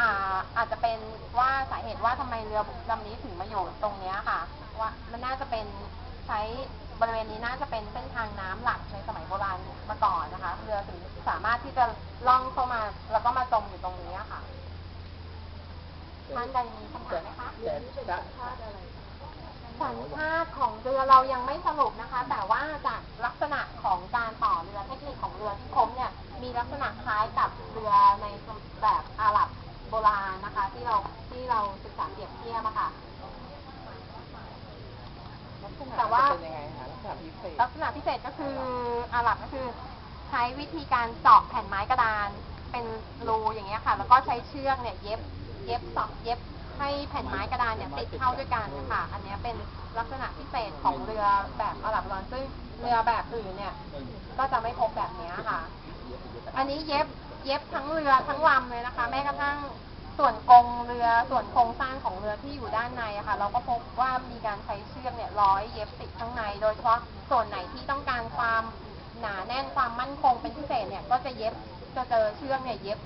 อ่าอาจจะเป็นว่าสาเหตุว่าทำไมเรือลำนี้ถึงมาอยู่ตรงเนี้ยค่ะ ว่ามันน่าจะเป็นใช้บริเวณนี้น่าจะเป็นเส้นทางน้ำหลักในสมัยโบราณมาก่อนนะคะ เรือถึงสามารถที่จะล่องเข้ามาแล้วก็มาจมอยู่ตรงนี้ค่ะท่านใดมีคำถามไหมคะแต่จะสัญชาติของเรือเรายังไม่สรุปนะคะแต่ว่าจากลักษณะของการต่อเรือเทคนิคของเรือที่พบเนี่ย มีลักษณะคล้ายกับเรือในแบบอาหรับโบราณนะคะ ที่เราที่เราศึกษาเปรียบเทียบอะค่ะ แต่ว่า เป็นยังไงคะลักษณะพิเศษ ลักษณะพิเศษก็คืออาหรับก็คือ ใช้วิ ธีการเจาะแผ่นไม้กระดาน เป็นรูอย่างเงี้ยค่ะ แล้วก็ใช้เชือกเนี่ยเย็บเย็บสอบเย็บให้แผ่นไม้กระดานเนี่ยติดเข้าด้วยกันค่ะ อันนี้เป็นลักษณะพิเศษของเรือแบบอาหรับโบราณซึ่งเรือแบบอื่นเนี่ย ก็จะไม่พบแบบนี้ค่ะ อันนี้เย็บเย็บทั้งเรือทั้งลำเลยนะคะ แม้กระทั่งส่วนกงเรือส่วนโครงสร้างของเรือที่อยู่ด้านในอะค่ะ เราก็พบว่ามีการใช้เชือกเนี่ยร้อยเย็บติดข้างใน โดยเฉพาะส่วนไหนที่ต้องการความ หนาแน่นความมั่นคงเป็นพิเศษเนี่ยก็จะเย็บจะเจอเชือกเนี่ยเย็บ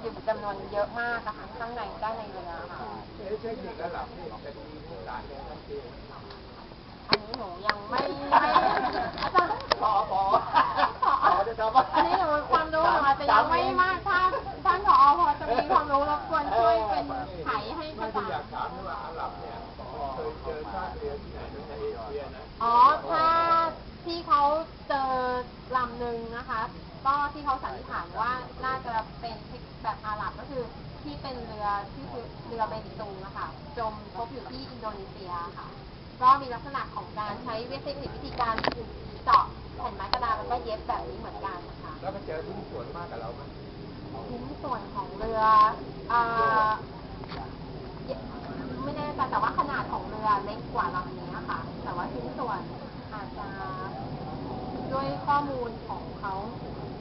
อยู่จำนวนเยอะมากอะค่ะข้างในด้านในเรือค่ะเทคนิคระดับนี้จะมีต่างกันทั้งปีอันนี้หนูยังไม่ไม่อาจารย์พอพอผอจะจบอันนี้หนูความรู้หนูอาจจะยังไม่มากถ้าท่านผอพอจะมีความรู้รบกวนช่วยเป็นไขให้กไม่ระที่จ่างอยากถามว่าอาหรับเนี่ยเคยเจอชาติเรือที่ไหนในเอเชียนะอ๋อถ้า ที่เขาเจอลำหนึ่งนะคะ ก็ที่เขาสันนิษฐานว่าน่าจะเป็นแบบอาหรับก็คือที่เป็นเรือที่คือเรือเบนตุงนะคะจมพบอยู่ที่อินโดนีเซียค่ะ ก็มีลักษณะของการใช้วิธีวิธีการเจาะแผ่นไม้กระดาษแล้วก็เย็บแบบนี้เหมือนกันนะคะแล้วก็เจอที่ส่วนมากกับเราไหมชิ้นส่วนของเรืออ่าไม่แน่ใจแต่ว่าขนาดของเรือเล็กกว่าลำนี้ค่ะ แต่ว่าชิ้นส่วนอาจจะ ด้วยข้อมูลของเขา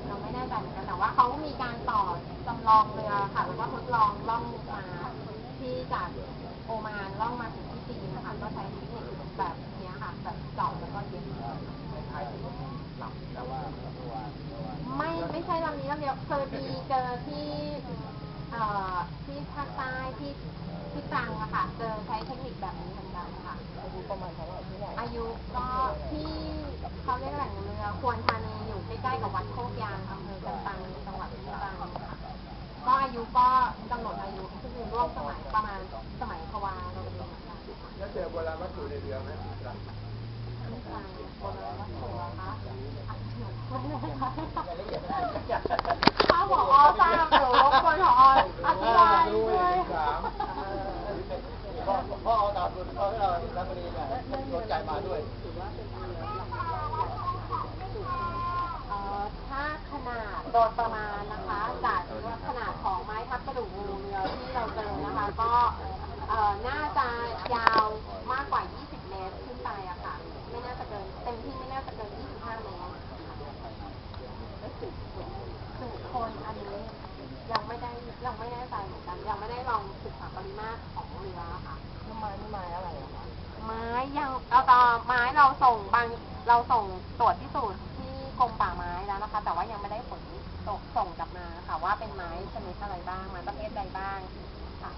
เราไม่แน่ใจเหมือนกันแต่ว่าเขามีการต่อจำลองเรือค่ะแล้วก็ทดลองล่องมาที่จากโอมานล่องมาถึงที่จีนนะคะก็ใช้เทคนิคแบบเนี้ยค่ะแบบเจาะแล้วก็เย็บไม่ไม่ใช่ลำนี้ลำเดียวเคยมีเจอที่เอ่อที่ภาคใต้ที่ที่ตรังอะค่ะ เจอใช้เทคนิคแบบนี้เหมือนกันค่ะอายุประมาณเท่าไหร่ที่ไหนอายุก็ที่เขาเรียกแหล่งเรือ ควรธานีอยู่ใกล้ๆกับวัดโคกยางอำเภอกันตังจังหวัดตรังค่ะก็อายุก็กำหนดอายุก็คือร่วมสมัยประมาณสมัยพวาเราเรียนเหมือนกันค่ะ แล้วเจอโบราณวัตถุในเรือไหม ที่ตรังโบราณวัตถุเหรอคะอะหนูไม่แน่ใจค่ะ ถ้าผอทราบหรือว่าคนผออธิบายด้วย ถาม พ่อพ่อเอาดาวดุลพ่อให้เรานักเรียนเนี่ยสนใจมาด้วย เอ่อถ้าขนาดโดยประมาณนะคะ จากขนาดของไม้ทับกระดูกงูเรือที่เราเจอนะคะ ก็เอ่อน่าจะยาวมากกว่า 20 เมตรขึ้นไปอะค่ะ ไม่น่าจะเกิน เต็มที่ไม่น่าจะเกิน 25 เมตรสูตรคนอันนี้ยังไม่ได้ยังไม่แน่ใจเหมือนกัน ยังไม่ได้ลองศึกษาปริมาตรของเรือค่ะ น้ำไม้นี่ไม้อะไรอะคะ ไม้ยังเอาตอไม้เราส่งบางเราส่งตรวจพิสูจน์ที่กรมป่าไม้แล้วนะคะ แต่ว่ายังไม่ได้ผลส่งส่งกลับมาค่ะ ว่าเป็นไม้ชนิดอะไรบ้างไม้ประเภทใดบ้างค่ะ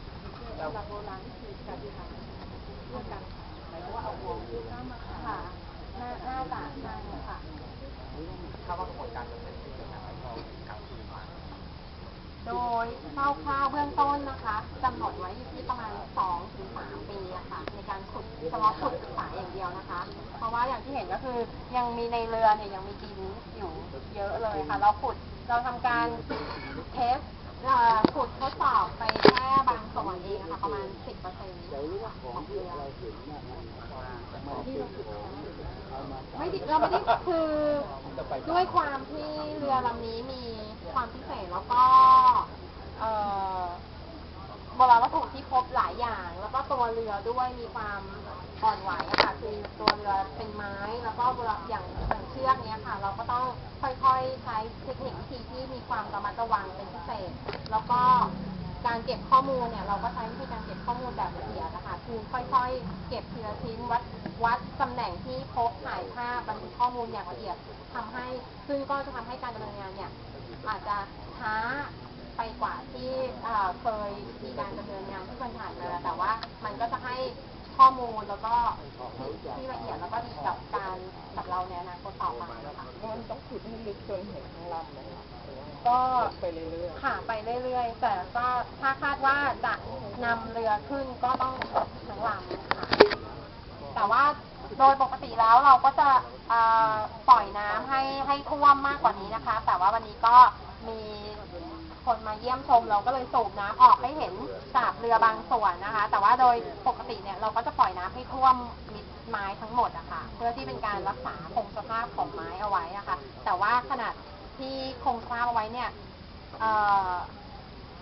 เราโบราณวิธีการทำเรื่อการหมายถึงว่าเอาหัวข้ามาค่ะน่าน่าจะใช่ค่ะคาว่ากระบวนการจะเป็นยังไงครับกลับคืนมาโดยคร่าวๆเบื้องต้นนะคะกำหนดไว้อยู่ที่ประมาณ2ถึง3ปีอะค่ะในการขุดเฉพาะขุดศึกษาอย่างเดียวนะคะ เพราะว่าอย่างที่เห็นก็คือยังมีในเรือเนี่ยยังมีดินอยู่เยอะเลยค่ะ เราขุดเราทำการเทส ขุดทดสอบไปแค่บางส่วนเองนะคะประมาณ10%ของเรือไม่ดิเราไม่ได้คือด้วยความที่เรือลำนี้มีความพิเศษแล้วก็เอ่อโบราณวัตถุที่พบหลายอย่าง แล้วก็ตัวเรือด้วยมีความ อ่อนไหวอะค่ะคือตัวเรือเป็นไม้แล้วก็บราณอย่างอย่างเชือกเนี้ยค่ะ เราก็ต้องค่อยๆใช้เทคนิควิธีที่มีความระมัดระวังเป็นพิเศษ แล้วก็การเก็บข้อมูลเนี่ยเราก็ใช้วิธีการเก็บข้อมูลแบบละเอียดนะคะคือค่อยๆ เก็บเทีละชิ้นวัดวัดตำแหน่งที่พบถ่ายภาพบันทึกข้อมูลอย่างละเอียดทำให้ซึ่งก็จะทำให้การดำเนินงานเนี่ยอาจจะช้าไปกว่าที่เคยมีการดำเนินงานที่เคยผ่านมาแต่ว่ามันก็จะให้ ข้อมูลแล้วก็ที่ที่ละเอียดแล้วก็ดีกับการกับเราในอนาคตต่อไปนะคะมันต้องขุดให้ลึกจนเห็นทั้งลำเลยค่ะก็ไปเรื่อยค่ะไปเรื่อยๆ แต่ก็ถ้าคาดว่าจะนำเรือขึ้นก็ต้องทั้งลำค่ะแต่ว่าโดยปกติแล้วเราก็จะเอ่อปล่อยน้ำให้ให้ท่วมมากกว่านี้นะคะ แต่ว่าวันนี้ก็มี คนมาเยี่ยมชมเราก็เลยสูบน้ำออกให้เห็นจากเรือบางส่วนนะคะ แต่ว่าโดยปกติเนี่ยเราก็จะปล่อยน้ำให้ท่วมมิดไม้ทั้งหมดอะค่ะ เพื่อที่เป็นการรักษาคงสภาพของไม้เอาไว้อะค่ะแต่ว่าขนาดที่คงสภาพเอาไว้เนี่ยเอ่อ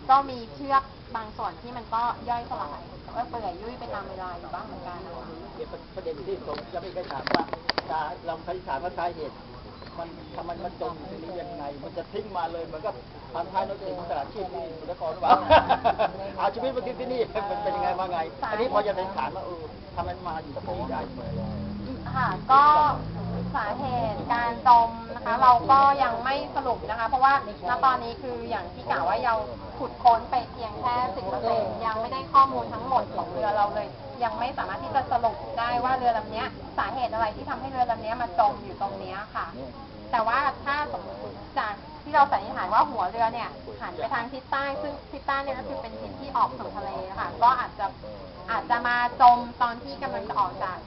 ก็มีเชือกบางส่วนที่มันก็ย่อยสลายก็เปื่อยยุ่ยไปตามเวลาอยู่บ้างเหมือนกันนะคะ เดี๋ยวประเด็นที่ผมจะไม่เคยถามว่าจะลองสันนิษฐานว่าสาเหตุ มันทำไมมันจมอยู่ตรงนี้ยังไง มันจะทิ้งมาเลยเหมือนกับพันท้ายนกสิงตลาดชีพที่สุรกรหรือเปล่าเอาชีวิตมาทิ้งที่นี่มันเป็นยังไงมาไง อันนี้พอจะสันนิษฐานว่าเออทำไมมันมาอยู่ตรงนี้ได้ค่ะก็สาเหตุการจมนะคะ เราก็ยังไม่สรุปนะคะ เพราะว่าณตอนนี้คืออย่างที่กล่าวว่าเราขุดค้นไปเพียงแค่สิบเปอร์เซ็นยังไม่ได้ข้อมูลทั้งหมดของเรือเราเลย ยังไม่สามารถที่จะสรุปได้ว่าเรือลำเนี้ย สาเหตุอะไรที่ทำให้เรือลำเนี้ยมาจมอยู่ตรงเนี้ยค่ะ แต่ว่าถ้าสมมติจากที่เราสันนิษฐานว่าหัวเรือเนี่ยหันไปทางทิศใต้ ซึ่งทิศใต้เนี่ยก็คือเป็นทิศที่ออกสู่ทะเลค่ะ ก็อาจจะอาจจะมาจมตอนที่กำลังจะออกจาก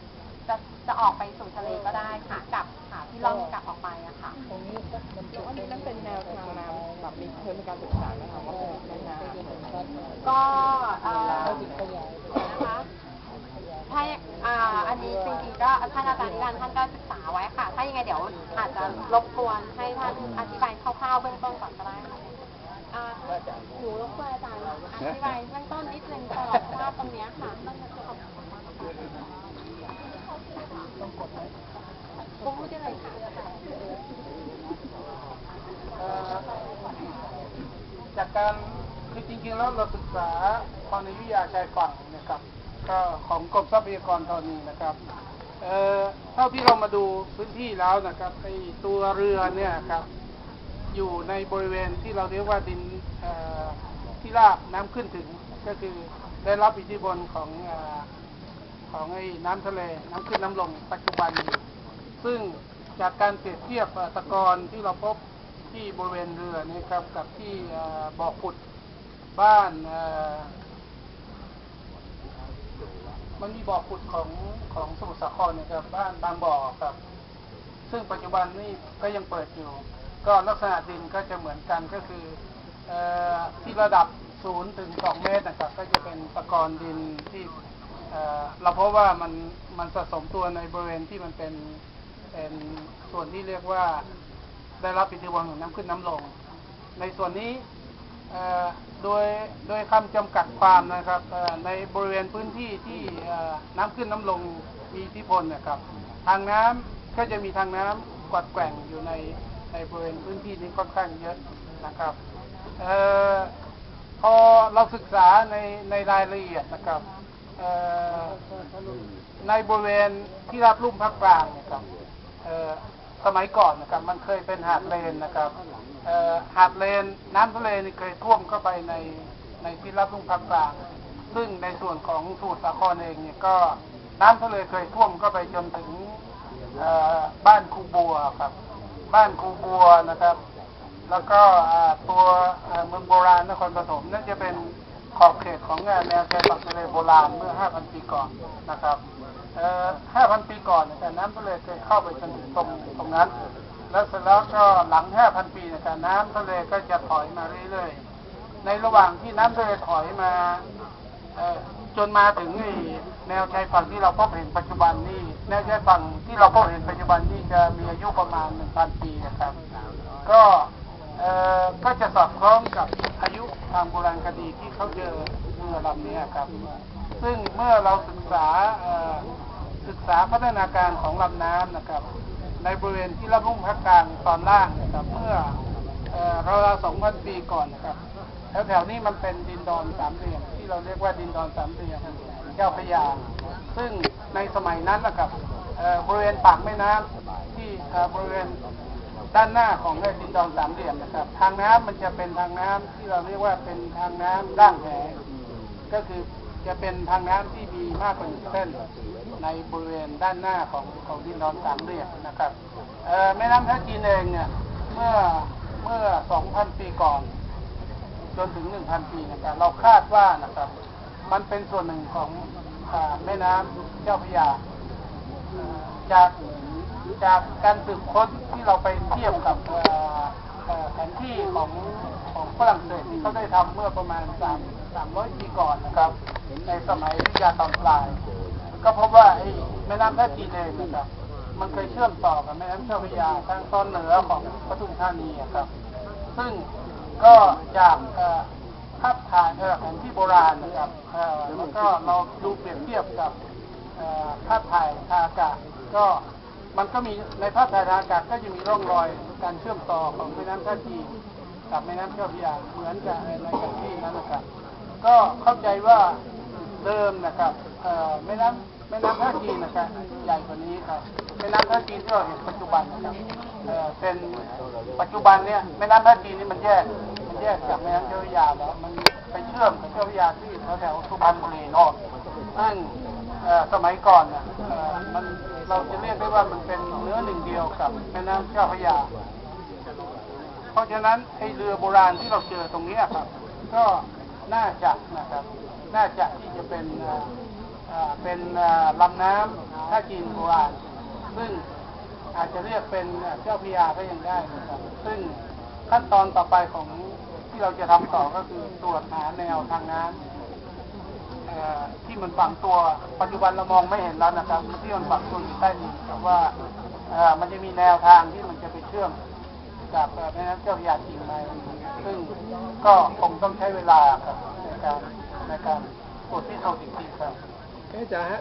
จะจะออกไปสู่ทะเลก็ได้ค่ะกลับหาที่ล่องกลับออกไปอะค่ะๆตรงนี้ก็มันแล้วอันนี้นั่นเป็นแนวทางน้ำแบบมีเคยมีการศึกษาไหมคะว่าเป็นแม่น้ำก็เอ่อนะคะถ้าอ่าอันนี้จริงๆ ก็ท่านอาจารย์นิรันดร์ท่านก็ศึกษาไว้ค่ะ ถ้ายังไงเดี๋ยวอาจจะรบกวนให้ท่านอธิบายคร่าวๆเบื้องต้นก่อนก็ได้ค่ะอ่าหนูรบกวนอาจารย์อธิบายเบื้องต้นนิดนึงตลอดว่าตรงเนี้ยค่ะต้องจะขอบคุณมากค่ะพูดได้เลยค่ะเอ่อจากการคือจริงๆแล้วเราศึกษาธรณีวิทยาชายฝั่งนะครับ ก็ของกรมทรัพยากรธรณีนะครับ เอ่อเท่าที่เรามาดูพื้นที่แล้วนะครับไอตัวเรือเนี่ยครับอยู่ในบริเวณที่เราเรียกว่าดินเอ่อที่ราบน้ำขึ้นถึงก็คือได้รับอิทธิพลของอของไอ้น้ำทะเลน้ำขึ้นน้ำลงปัจจุบัน ซึ่งจากการเปรียบเทียบตะกอนที่เราพบที่บริเวณเรือนี่ครับกับที่บ่อขุดบ้านอ มันมีบ่อขุดของของสมุทรสาครนะครับบ้านบางบ่อครับ ซึ่งปัจจุบันนี่ก็ยังเปิดอยู่ ก็ลักษณะดินก็จะเหมือนกันก็คืออที่ระดับ0ถึง2เมตรนะครับ ก็จะเป็นตะกอนดินที่เอ่อเราพบว่ามันมันสะสมตัวในบริเวณที่มันเป็นเป็นส่วนที่เรียกว่าได้รับอิทธิพลของน้ำขึ้นน้ำลง ในส่วนนี้ โดยโดยคำจำกัดความนะครับในบริเวณพื้นที่ที่น้ำขึ้นน้ำลงมีอิทธิพลนะครับ ทางน้ำก็จะมีทางน้ำกวัดแกว่งอยู่ในในบริเวณพื้นที่นี้ค่อนข้างเยอะนะครับออพอเราศึกษาในในรายละเอียดนะครับในบริเวณที่รับลุ่มภาคกลางนะครับ สมัยก่อนนะครับ มันเคยเป็นหาดเลนนะครับหาดเลนน้ำทะเลนี่เคยท่วมเข้าไปในในที่รับลุ่มภาคกลางซึ่งในส่วนของสมุทรสาครเองเนี่ยก็น้ำทะเลเคยท่วมเข้าไปจนถึงบ้านคูบัวครับ บ้านคูบัวนะครับ แล้วก็ตัวเมืองโบราณนครปฐมนั่นจะเป็น ขอบเขตของแนวชายฝั่งทะเลโบราณเมื่อ 5,000 ปีก่อนนะครับเอ่อ5,000 ปีก่อนเนยแต่น้ำทะเลเคยเข้าไปจนถึงตรงตรงนั้น แล้วเสร็จแล้วก็หลัง 5,000 ปีเนยแต่น้ำทะเลก็จะถอยมาเรื่อยๆ ในระหว่างที่น้ำทะเลถอยมาเอ่อจนมาถึงไอ้แนวชายฝั่งที่เราพบเห็นปัจจุบันนี่แนวชายฝั่งที่เราพบเห็นปัจจุบันนี่จะมีอายุประมาณ 1,000 ปีนะครับ ก็เอ่อก็จะสอดคล้องกับ ทางโบราณคดีที่เขาเจอเรือลำนี้ครับ ซึ่งเมื่อเราศึกษาศึกษาพัฒนาการของลำน้ำนะครับ ในบริเวณที่รับลุ่มภาคกลางตอนล่างนะครับ เมื่อเราวๆ2,000ปีก่อนนะครับแถวๆนี้มันเป็นดินดอนสามเหลี่ยมที่เราเรียกว่าดินดอนสามเหลี่ยมเจ้าพยา ซึ่งในสมัยนั้นนะครับบริเวณปากแม่น้ำที่บริเวณ ด้านหน้าของไอ้ดินดอนสามเหลี่ยมนะครับ ทางน้ำมันจะเป็นทางน้ำที่เราเรียกว่าเป็นทางน้ำร่างแหก็คือจะเป็นทางน้ำที่มีมากกว่าหนึ่งเส้นในบริเวณด้านหน้าของของดินดอนสามเหลี่ยมนะครับเอ่อแม่น้ำท่าจีนเองเนี่ยเมื่อเมื่อ 2,000 ปีก่อน จนถึง 1,000 ปีนะครับเราคาดว่านะครับ มันเป็นส่วนหนึ่งของอแม่น้ำเจ้าพระยาจาก จากการสืบค้นที่เราไปเทียบกับแผนที่ของของฝรั่งเศสที่เขาได้ทำเมื่อประมาณ3 300ปีก่อนนะครับ ในสมัยวิทยาตอนปลาย ก็พบว่าไอ้แม่น้ำท่าจีนเองนะครับ มันเคยเชื่อมต่อกับแม่น้ำเจ้าพระยาทางตอนเหนือของปทุมธานีอะครับ ซึ่งก็จากภาพถ่ายแผนที่โบราณนะครับแล้วก็เราดูเปรียบเทียบกับภาพถ่ายทางอากาศก็ มันก็มีในภาพถ่ายทางอากาศก็จะมีร่องรอยการเชื่อมต่อของแม่น้ำท่าจีกับแม่น้ำเจ้าพระยาเหมือนกับในแผนที่นั้นนะครับก็เข้าใจว่าเดิมนะครับเอ่อแม่น้ำแม่น้ำท่าจีนะครับใหญ่กว่านี้ครับแม่น้ำท่าจีนที่เราเห็นปัจจุบันนะครับเอ่อเป็นปัจจุบันเนี่ยแม่น้ำท่าจีนนี่มันแยกมันแยกจากแม่น้ำเจ้าพระยาแล้วมันไปเชื่อมกับเจ้าพระยาที่แถวแถวสุพรรณบุรีนนซึ่งเอ่อสมัยก่อนเนี่ยเอ่อมัน เราจะเรียกได้ว่ามันเป็นเนื้อหนึ่งเดียวกับแม่น้ำเจ้าพระยา เพราะฉะนั้นไอเรือโบราณที่เราเจอตรงนี้ครับ ก็น่าจะนะครับ น่าจะที่จะเป็นเป็นลำน้ำท่าจีนโบราณ ซึ่งอาจจะเรียกเป็นเจ้าพยาก็ยังได้นะครับ ซึ่งขั้นตอนต่อไปของที่เราจะทำต่อก็คือตรวจหาแนวทางน้ำ ที่มันฝังตัว ปัจจุบันเรามองไม่เห็นแล้วนะครับที่มันฝังตัวอยู่ใต้ดินแต่ว่าเอมันจะมีแนวทางที่มันจะไปเชื่อมกับแม่น้ำเจ้าพระยาจริงไหมซึ่งก็คงต้องใช้เวลาครับในการในการตรวจที่เท่าจริงๆครับเอ๊ะอาฮะ